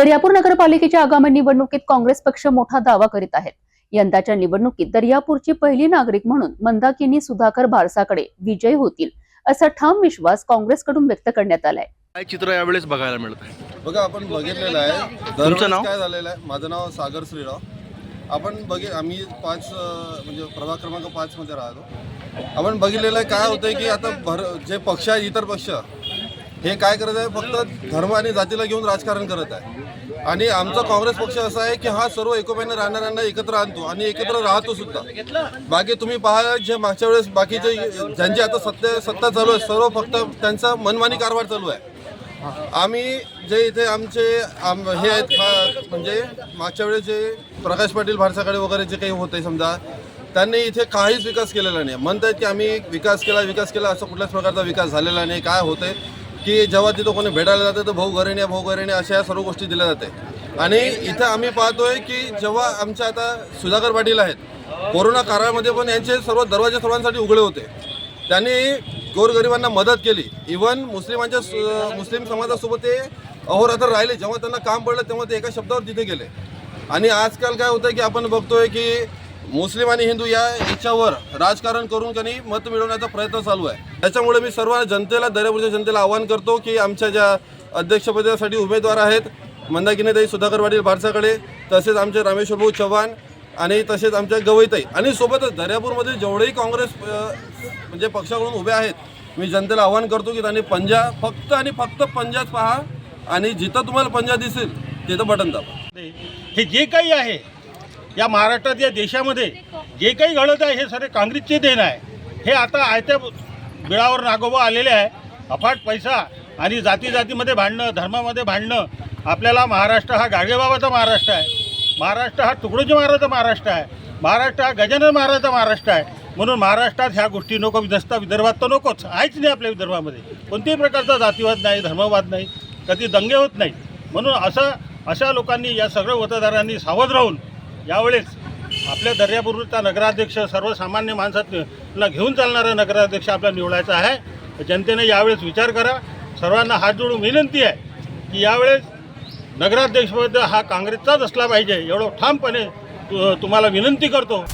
दर्यापूर नगरपालिकेच्या आगामी निवडणुकीत काँग्रेस पक्ष मोठा दावा करीत आहेत. यंदाच्या निवडणुकीत दर्यापूरची पहिली नागरिक म्हणून मंदाकिनी सुधाकर भारसाकडे विजय होतील असा ठाम विश्वास काँग्रेसकडून व्यक्त करण्यात आलाय. काय चित्र यावेळेस बघायला मिळत आहे बघा आपण बघितलेलं आहे. दरवेळेस नाव? काय झालेलं आहे? माझं नाव सागर श्रीराव. आपण बघि आम्ही पाच अं, म्हणजे प्रभाग क्रमांक पाच मध्ये राहतो. आपण बघितलेलं आहे काय होतंय की आता भर जे पक्ष आहेत इतर पक्ष हे काय करत आहे? फक्त धर्म आणि जातीला घेऊन राजकारण करत आहे. आणि आमचा काँग्रेस पक्ष असा आहे की हा सर्व एकोप्याने राहणाऱ्यांना एकत्र आणतो आणि एकत्र राहतो सुद्धा. बाकी तुम्ही पहा जे मागच्या वेळेस बाकीचे ज्यांची आता सत्ता सत्ता चालू आहे सर्व फक्त त्यांचा मनमानी कारभार चालू आहे. आम्ही जे इथे आमचे आम हे आहेत खा म्हणजे मागच्या वेळेस जे प्रकाश पाटील भारसाकडे वगैरे जे काही होते समजा त्यांनी इथे काहीच विकास केलेला नाही. म्हणतात की आम्ही विकास केला विकास केला असं कुठल्याच प्रकारचा विकास झालेला नाही. काय होतंय? की जेव्हा तिथं कोणी भेटायला जाते तर भाऊ घरेण्या भाऊ घरेण्या अशा या सर्व गोष्टी दिल्या जाते. आणि इथं आम्ही पाहतोय की जेव्हा आमच्या आता सुधाकर पाटील आहेत कोरोना काळामध्ये पण यांचे सर्व दरवाजे सर्वांसाठी उघडे होते. त्यांनी गोरगरिबांना मदत केली. इवन मुस्लिमांच्या मुस्लिम समाजासोबत ते अहोरात्र राहिले. जेव्हा त्यांना काम पडलं तेव्हा ते एका शब्दावर तिथे गेले. आणि आजकाल काय होतं की आपण बघतोय की मुस्लिम आणि हिंदू या याच्यावर राजकारण करून त्यांनी मत मिळवण्याचा प्रयत्न चालू आहे. त्याच्यामुळे मी सर्व जनतेला दर्यापूरच्या जनतेला आवाहन करतो की आमच्या ज्या अध्यक्षपदासाठी उमेदवार आहेत मंदाकिनीताई सुधाकर पाटील भारसाकडे तसेच आमचे रामेश्वर भाऊ चव्हाण आणि तसेच आमच्या गवईताई आणि सोबतच दर्यापूरमध्ये जेवढेही काँग्रेस म्हणजे पक्षाकडून उभे आहेत मी जनतेला आवाहन करतो की त्यांनी पंजा फक्त आणि फक्त पंजाच पहा आणि जिथं तुम्हाला पंजा दिसेल तिथं बटन दाबा. हे जे काही आहे या महाराष्ट्रात या देशामध्ये जे काही घडत आहे हे सारे काँग्रेसचे देण आहे. हे आता आयत्या बिळावर नागोबा आलेले आहे. अफाट पैसा आणि जाती जातीमध्ये भांडणं धर्मामध्ये भांडणं आपल्याला महाराष्ट्र हा गाडगेबाबाचा महाराष्ट्र आहे. महाराष्ट्र हा तुकडोजी महाराजचा महाराष्ट्र आहे. महाराष्ट्र हा गजानन महाराजचा महाराष्ट्र आहे. म्हणून महाराष्ट्रात ह्या गोष्टी नको नसता विदर्भात तर नकोच. आहेच नाही आपल्या विदर्भामध्ये. कोणत्याही प्रकारचा जातीवाद नाही धर्मवाद नाही कधी दंगे होत नाही. म्हणून असं अशा लोकांनी या सगळ्या मतदारांनी सावध राहून यावेळेस आपल्या दर्यापूरचा नगराध्यक्ष सर्वसामान्य माणसातला घेऊन चालणारा नगराध्यक्ष आपला निवडायचा आहे. तर जनतेने यावेळेस विचार करा. सर्वांना हात जोडून विनंती आहे की यावेळेस नगराध्यक्षपद हा काँग्रेसचाच असला पाहिजे. एवढं ठामपणे तुम्हाला विनंती करतो.